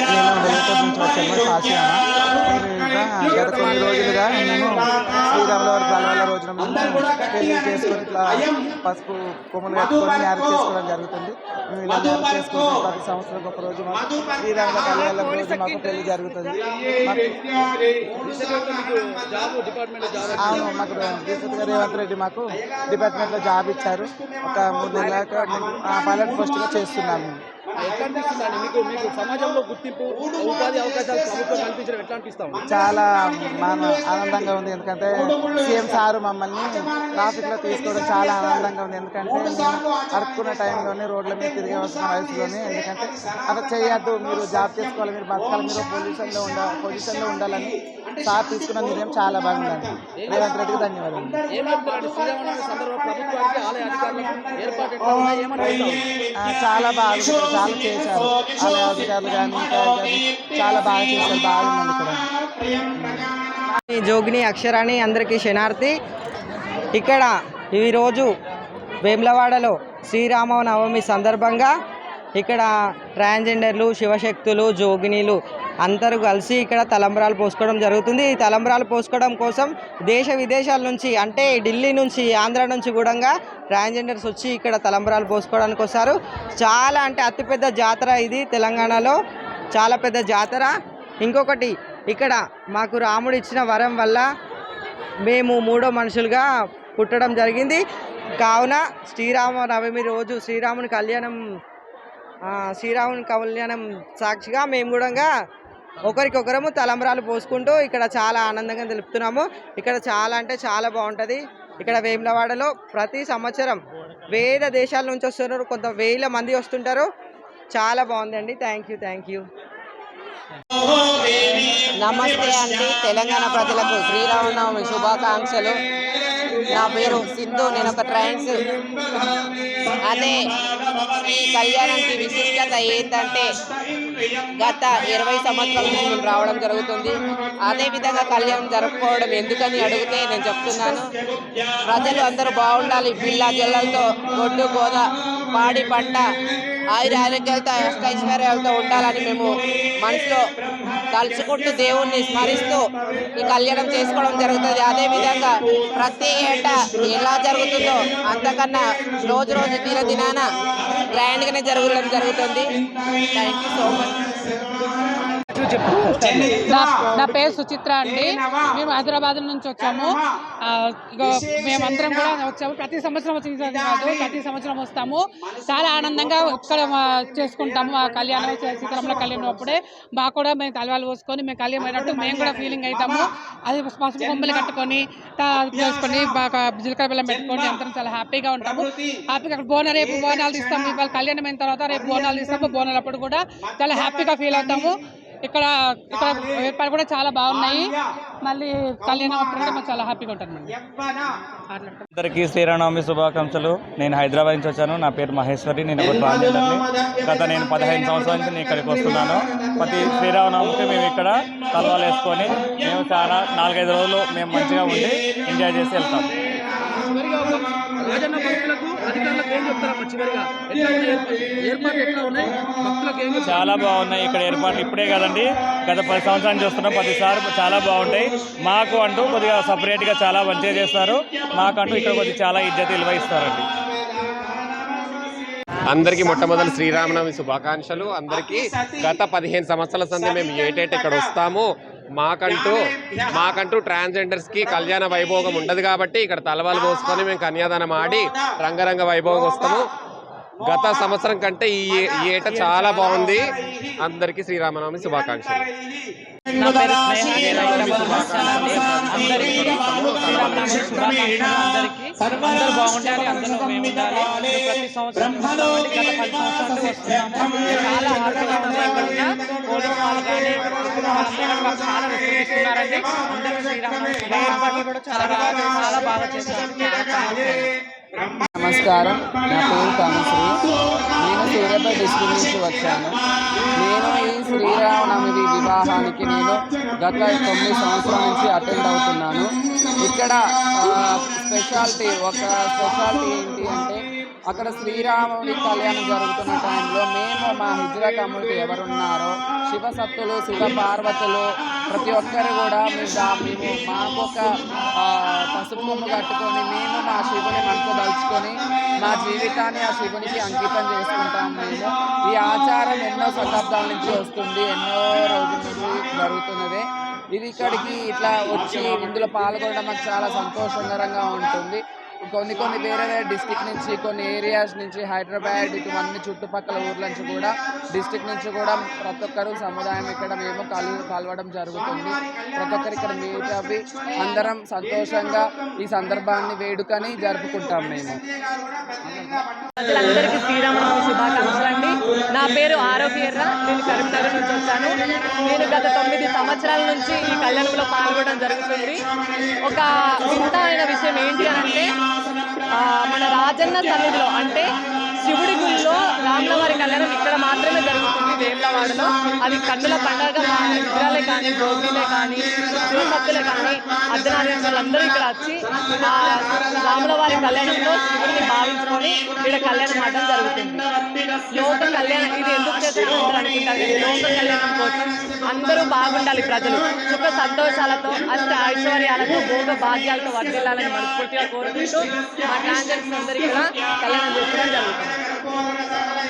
నేను వెల్లటూరు నుంచి వచ్చాను గత కొన్ని రోజులుగా నేను శ్రీరాములవారి వారి రోజున పెళ్ళి చేసుకొని ఇట్లా పసుపు కొమ్మలు కట్టుకొని మ్యారేజ్ చేసుకోవడం జరుగుతుంది మేము ఇలా మ్యారేజ్ చేసుకుంటాం ప్రతి సంవత్సరం ఒక రోజు మాకు శ్రీరాముల కళ్యాణ రోజు మాకు పెళ్ళి జరుగుతుంది అవును మాకు రీసెంట్గా రేవంత్ రెడ్డి మాకు డిపార్ట్మెంట్లో జాబ్ ఇచ్చారు ఒక మూడు నెలల పైలట్ పోస్ట్గా చేస్తున్నాము మీకు మీకు సమాజంలో గుర్తింపు ఉపాధి అవకాశాలు ప్రభుత్వం కల్పించడం ఎట్లా అనిపిస్తాం చాలా మన ఆనందంగా ఉంది. ఎందుకంటే సీఎం సారు మమ్మల్ని ట్రాఫిక్లో తీసుకోవడం చాలా ఆనందంగా ఉంది. ఎందుకంటే అడుక్కున్న టైంలోనే రోడ్ల మీద తిరిగి వస్తున్న వయసులోనే. ఎందుకంటే అలా చేయొద్దు. మీరు జాబ్ చేసుకోవాలి మీరు బతకాలి మీరు పొజిషన్లో ఉండ పొజిషన్లో ఉండాలని సార్ తీసుకున్న నిర్ణయం చాలా బాగుందండి. రేవంత్ రెడ్డికి ధన్యవాదాలు చాలా బాగుంది. చాలా చేశారు. ఆలయ అధికారులు కానీ చాలా బాగా చేశారు బాగుందండి ఇక్కడ. జోగిని అక్షరాణి అందరికీ శనార్థి ఇక్కడ ఈరోజు వేములవాడలో శ్రీరామ నవమి సందర్భంగా ఇక్కడ ట్రాన్స్జెండర్లు శివశక్తులు జోగినీలు అందరూ కలిసి ఇక్కడ తలంబరాలు పోసుకోవడం జరుగుతుంది. ఈ తలంబరాలు పోసుకోవడం కోసం దేశ విదేశాల నుంచి అంటే ఢిల్లీ నుంచి ఆంధ్ర నుంచి కూడా ట్రాన్స్జెండర్స్ వచ్చి ఇక్కడ తలంబరాలు పోసుకోవడానికి వస్తారు. చాలా అంటే అతిపెద్ద జాతర ఇది తెలంగాణలో. చాలా పెద్ద జాతర. ఇంకొకటి ఇక్కడ మాకు రాముడు ఇచ్చిన వరం వల్ల మేము మూడో మనుషులుగా పుట్టడం జరిగింది. కావున శ్రీరామ నవమి రోజు శ్రీరాముని కళ్యాణం శ్రీరాముని కళ్యాణం సాక్షిగా మేము కూడా ఒకరికొకరము తలంబరాలు పోసుకుంటూ ఇక్కడ చాలా ఆనందంగా తెలుపుతున్నాము. ఇక్కడ చాలా అంటే చాలా బాగుంటుంది. ఇక్కడ వేములవాడలో ప్రతి సంవత్సరం వేరే దేశాల నుంచి వస్తున్నారు. కొంత వేల మంది వస్తుంటారు. చాలా బాగుందండి. థ్యాంక్ యూ థ్యాంక్ యూ నమస్తే అండి. తెలంగాణ ప్రజలకు శ్రీరామనవమి శుభాకాంక్షలు. నా పేరు సింధు నేను ఒక ట్రైన్స్ అదే ఈ కళ్యాణానికి విశిష్టత ఏంటంటే గత ఇరవై సంవత్సరాల నుంచి మేము రావడం జరుగుతుంది. అదే విధంగా కళ్యాణం జరుపుకోవడం ఎందుకని అడిగితే నేను చెప్తున్నాను. ప్రజలు అందరూ బాగుండాలి. పిల్ల జిల్లలతో గొడ్డు గోద పాడి పంట ఆయుర ఆరోగ్యాలతో అష్టైశ్వర్యాలతో ఉండాలని మేము మనసులో తలుచుకుంటూ దేవుణ్ణి స్మరిస్తూ ఈ కళ్యాణం చేసుకోవడం జరుగుతుంది. అదే విధంగా ప్రతి ఏటా ఎలా జరుగుతుందో అంతకన్నా రోజు రోజు దిన దినాన గ్రాండ్గానే జరగడం జరుగుతుంది. థ్యాంక్ యూ సో మచ్ నా పేరు సుచిత్ర అండి. మేము హైదరాబాద్ నుంచి వచ్చాము. మేమందరం కూడా వచ్చాము. ప్రతి సంవత్సరం వచ్చేది కాదు ప్రతి సంవత్సరం వస్తాము. చాలా ఆనందంగా ఇక్కడ మా చేసుకుంటాము ఆ కళ్యాణం సీతారాముల కళ్యాణం అప్పుడే. మాకు కూడా మేము తలవాళ్ళు పోసుకొని మేము కళ్యాణం అయినట్టు మేము కూడా ఫీలింగ్ అవుతాము అది పసుపు కొమ్మలు కట్టుకొని తా- చేసుకొని బాగా జీలకర్ర బెల్లం పెట్టుకొని అందరం చాలా హ్యాపీగా ఉంటాము. హ్యాపీగా అక్కడ బోన రేపు బోనాలు తీస్తాము. ఇవాళ కళ్యాణం అయిన తర్వాత రేపు బోనాలు తీస్తాము. బోనాలు అప్పుడు కూడా చాలా హ్యాపీగా ఫీల్ అవుతాము. ఇక్కడ ఇక్కడ ఏర్పాటు కూడా చాలా బాగున్నాయి. మళ్ళీ కళ్యాణం అప్పుడు చాలా హ్యాపీగా ఉంటుంది అందరికీ శ్రీరామనవమి శుభాకాంక్షలు. నేను హైదరాబాద్ నుంచి వచ్చాను. నా పేరు మహేశ్వరి. నేను ఒక ట్రాన్స్జెండర్ని గత నేను పదిహేను సంవత్సరాల నుంచి నేను ఇక్కడికి వస్తున్నాను. ప్రతి శ్రీరామనవమికి మేము ఇక్కడ తలవాలు వేసుకొని మేము చాలా నాలుగైదు రోజులు మేము మంచిగా ఉండి ఎంజాయ్ చేసి వెళ్తాం చివరిగా ఒక రాజన్న భక్తులకు అధికారులకు ఏం చెప్తారమ్మా చివరిగా? ఎట్లా ఉన్నాయి ఏర్పాట్లు? ఏర్పాట్లు ఎట్లా ఉన్నాయి? భక్తులకు ఏం చెప్తారు? చాలా బాగున్నాయి ఇక్కడ ఏర్పాట్లు. ఇప్పుడే కదండి. గత పది సంవత్సరాల నుంచి వస్తున్నాం ప్రతిసారి చాలా బాగుంటాయి. మాకు అంటూ కొద్దిగా సపరేట్గా చాలా మంచిగా చేస్తారు. మాకంటూ ఇక్కడ కొద్దిగా చాలా ఇజ్జత విలువ ఇస్తారండి. అందరికీ మొట్టమొదటి శ్రీరామనవమి శుభాకాంక్షలు. అందరికీ గత పదిహేను సంవత్సరాల సంది మేము ఏటేట ఇక్కడ వస్తాము మాకంటూ మాకంటూ ట్రాన్స్జెండర్స్కి కళ్యాణ వైభోగం ఉండదు కాబట్టి ఇక్కడ తలవాలు పోసుకొని మేము కన్యాదానం ఆడి రంగరంగ వైభోగం వస్తాము. గత సంవత్సరం కంటే ఈ ఏ- ఏట చాలా బాగుంది అందరికీ శ్రీరామనవమి శుభాకాంక్షలు నా అందరికీ అందరికీ అందరూ బాగుండాలి అందరూ మేము ఉండాలి ప్రతి సంవత్సరం గత పది సంవత్సరాలు వస్తున్నాము చాలా వాళ్ళు కానీ చాలా రెస్పెక్ట్ ఇస్తున్నారండి అందరూ కూడా చాలా బాగా చాలా బాగా నమస్కారం. నా పేరు కామశ్రీ నేను సూర్యాపేట డిస్ట్రిక్ట్ నుంచి వచ్చాను. నేను ఈ శ్రీరామనవమి వివాహానికి నేను గత తొమ్మిది సంవత్సరాల నుంచి అటెండ్ అవుతున్నాను. ఇక్కడ స్పెషాలిటీ ఒక స్పెషాలిటీ ఏంటి అంటే అక్కడ శ్రీరాముని కళ్యాణం జరుగుతున్న టైంలో మేము మా హిజ్రా కమ్యూనిటీ ఎవరున్నారో శివసత్తులు శివ పార్వతులు ప్రతి ఒక్కరు కూడా మేము మాకు ఒక పసుపు కట్టుకొని మేము మా శివుని మనసు దలుచుకొని మా జీవితాన్ని ఆ శివునికి అంకితం చేసుకుంటాం మేము. ఈ ఆచారం ఎన్నో శతాబ్దాల నుంచి వస్తుంది ఎన్నో రోజుల నుంచి జరుగుతున్నదే. ఇది ఇక్కడికి ఇట్లా వచ్చి ఇందులో పాల్గొనడం మాకు చాలా సంతోషకరంగా ఉంటుంది. కొన్ని కొన్ని వేరే వేరే డిస్టిక్ నుంచి కొన్ని ఏరియాస్ నుంచి హైదరాబాద్ ఇటువంటి చుట్టుపక్కల ఊర్ల నుంచి కూడా డిస్టిక్ నుంచి కూడా ప్రతి ఒక్కరు సముదాయం ఇక్కడ మేము కలు కలవడం జరుగుతుంది. ప్రతి ఒక్కరు ఇక్కడ మీట్ అవి అందరం సంతోషంగా ఈ సందర్భాన్ని వేడుకని జరుపుకుంటాం మేము. అందరికీ శ్రీరామనవమి శుభాకాంక్షలు అండి. నా పేరు ఆరోగ్య నేను కరీంనగర్ నుంచి వచ్చాను. నేను గత తొమ్మిది సంవత్సరాల నుంచి ఈ కళ్యాణంలో పాల్గొనడం జరుగుతుంది. ఒక వింతమైన రాజన్న సన్నిధిలో అంటే శివుడి గుళ్ళో రాముల వారి కళ్యాణం ఇక్కడ మాత్రమే జరుగుతుంది వేములవాడలో అది కన్నుల పండగ మా నిద్రలే కానీ గోపిలే కానీ శివభక్తులే కానీ అర్ధనారాయణ వాళ్ళందరూ ఇక్కడ వచ్చి ఆ రాముల వారి కళ్యాణంలో శివుడిని భావించుకొని ఇక్కడ కళ్యాణం ఆడడం జరుగుతుంది. లోక కళ్యాణం ఇది ఎందుకు చేస్తారు? అందరూ అనుకుంటారు. లోక కళ్యాణం కోసం అందరూ బాగుండాలి ప్రజలు. సుఖ సంతోషాలతో అష్ట ఐశ్వర్యాలతో భోగ భాగ్యాలతో వర్తిల్లాలని మనస్ఫూర్తిగా కోరుకుంటూ మా ట్రాన్సాక్షన్ అందరికీ కూడా కళ్యాణం చేసుకోవడం జరుగుతుంది.